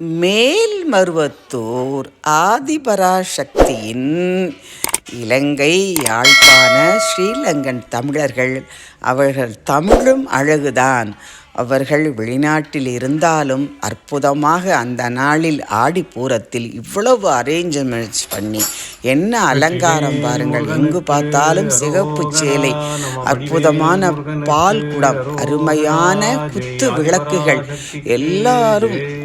மேல்மருவத்தூர் ஆதிபராசக்தியின் இலங்கை யாழ்ப்பாண ஸ்ரீலங்கன் தமிழர்கள் அவர்கள் தமிழும் அழகுதான். அவர்கள் வெளிநாட்டில் இருந்தாலும் அற்புதமாக அந்த நாளில் ஆடிப்பூரத்தில் இவ்வளவு அரேஞ்ச்மெண்ட்ஸ் பண்ணி என்ன அலங்காரம் பாருங்கள். எங்கு பார்த்தாலும் சிகப்பு சேலை அற்புதமான பால் குடம் அருமையான குத்து விளக்குகள். எல்லாரும்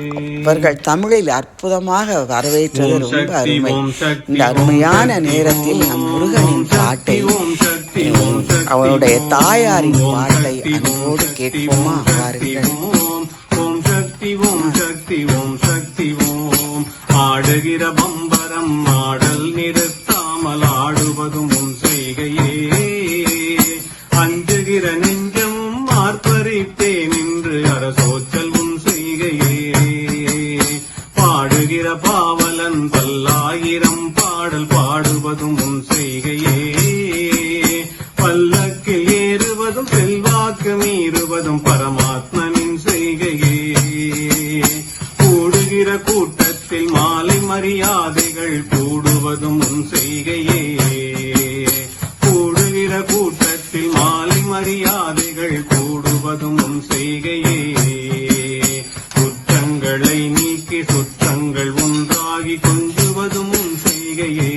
அவர்கள் தமிழில் அற்புதமாக வரவேற்றது ரொம்ப அருமை. இந்த அருமையான நேரத்தில் நம் முருகனின் பாட்டை அவனுடைய தாயாரின் பாட்டை அன்போடு கேட்போமா? வாருங்கள். ஓம் சக்தி ஓம் சக்தி ஓம் சக்தி ஓம். ஆடுகிற பம்பரம் ஆடல் பாடுவதும் உன் செய்கையே. பல்லக்கில் ஏறுவதும் செல்வாக்கு மீறுவதும் பரமாத்மனின் செய்கையே. கூடுகிற கூட்டத்தில் மாலை மரியாதைகள் கூடுவதும் உன் செய்கையே. கூடுகிற கூட்டத்தில் மாலை மரியாதைகள் கூடுவதும் உன் செய்கையே. குற்றங்களை நீக்கி சுற்றங்கள் ஒன்றாகி கொஞ்சுவதும் உன் செய்கையே.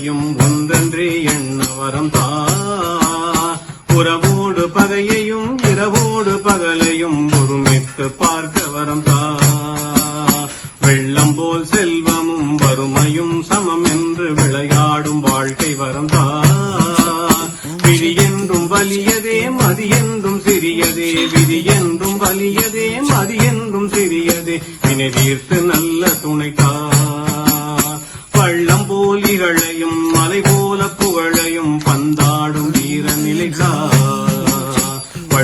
தீமையும் ஒன்றன்றே எண்ண வரம் தா உறவோடு பகையையும் இரவோடு பகலையும் ஒருமித்து பார்க்க வரம் தா. வெள்ளம் போல் செல்வமும் வறுமையும் சமம் என்று விளையாடும் வாழ்க்கை வரம் தா. விதி என்றும் வலியதே மதி என்றும் சிறியதே. விதி என்றும் வலியதே மதி என்றும் சிறியதே. வினை தீர்த்து நல்ல துணைக்கா பள்ளம் போலிகளையும் மலை போல புகழையும் பந்தாடும் வீரநிலைகா.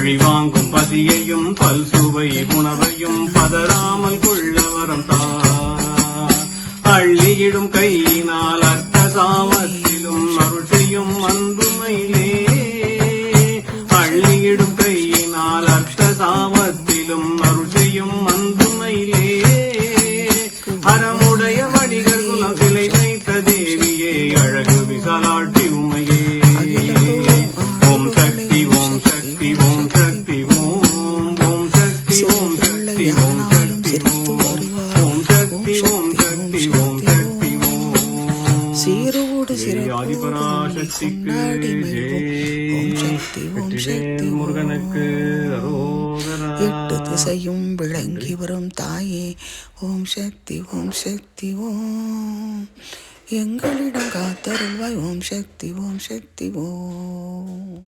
நிலைக்கா பதியையும் பல் சுவை உணவையும் பதறாமல் கொள்ள தா. அள்ளியிடும் கையினால் அர்த்த சாமத்திலும் அருள் செய்யும் அன்புமையிலே. அள்ளியிடும் கையினால் அர்த்த சாமத்திலும் அருள் செய்யும் மகிழ்வோம். ஓம் சக்தி ஓம் சக்தி. முருகனுக்கு எட்டு திசையும் விளங்கி வரும் தாயே. ஓம் சக்தி ஓம் சக்தி ஓம். எங்களிடம் காத்தருள்வாய். ஓம் சக்தி ஓம் சக்தி ஓம்.